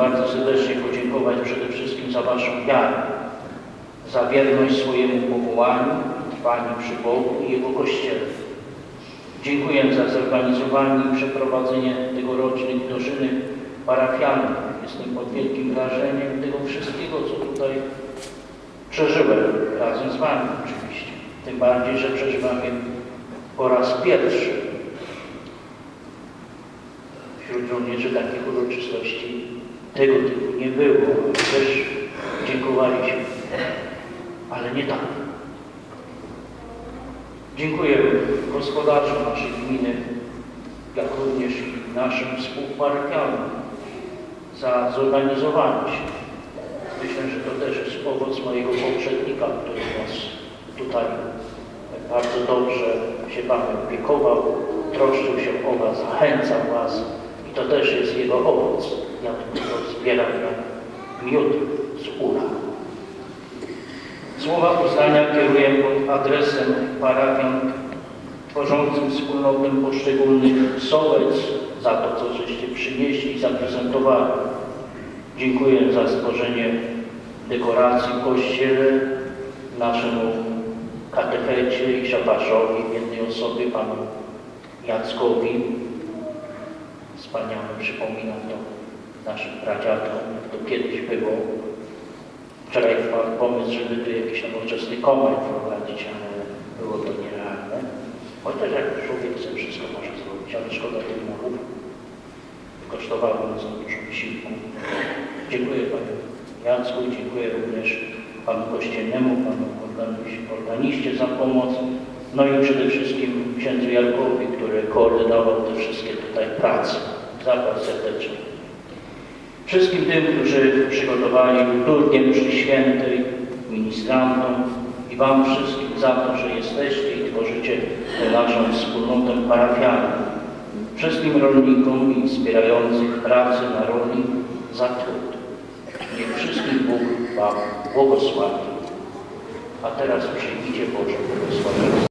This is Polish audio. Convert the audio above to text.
bardzo serdecznie podziękować przede wszystkim za Waszą wiarę, za wierność swojemu powołaniu, trwanie przy Bogu i Jego Kościele. Dziękuję za zorganizowanie i przeprowadzenie tegorocznych dożynek parafialnych. Jestem pod wielkim wrażeniem tego wszystkiego, co tutaj przeżyłem razem z Wami oczywiście. Tym bardziej, że przeżywam je po raz pierwszy. Wśród żołnierzy takich uroczystości tego typu nie było. Też dziękowaliśmy, ale nie tak. Dziękuję gospodarzom naszej gminy, jak również naszym współparafianom za zorganizowanie się. Myślę, że to też jest owoc mojego poprzednika, który nas tutaj bardzo dobrze się Wam opiekował, troszczył się o Was, zachęcał Was i to też jest jego owoc. Ja to zbieram jak miód z ula. Słowa uznania kieruję pod adresem parafian tworzącym wspólnotę poszczególnych sołec za to, co żeście przynieśli i zaprezentowali. Dziękuję za stworzenie dekoracji w kościele naszemu katechecie i szabaszowi jednej osobie, panu Jackowi. Wspaniale przypominam to naszym pradziadkom, jak to kiedyś było. Wczoraj wpadł pomysł, żeby tu jakiś nowoczesny koment wprowadzić, ale było to nierealne. Chociaż jak człowiek chce, wszystko może zrobić, ale szkoda tych murów. Kosztowało nas dużo wysiłku. Dziękuję Panu Jacku, dziękuję również Panu Kościelnemu, Panu organi- organiście za pomoc, no i przede wszystkim księdzu Jarkowi, który koordynował te wszystkie tutaj prace. Zapłać serdecznie. Wszystkim tym, którzy przygotowali liturgię przy świętej, ministrantom i Wam wszystkim za to, że jesteście i tworzycie tę naszą wspólnotę parafialną. Wszystkim rolnikom i wspierających pracę na roli za trud. Niech wszystkich Bóg Wam błogosławi. A teraz przyjmijcie Boże błogosławieństwo.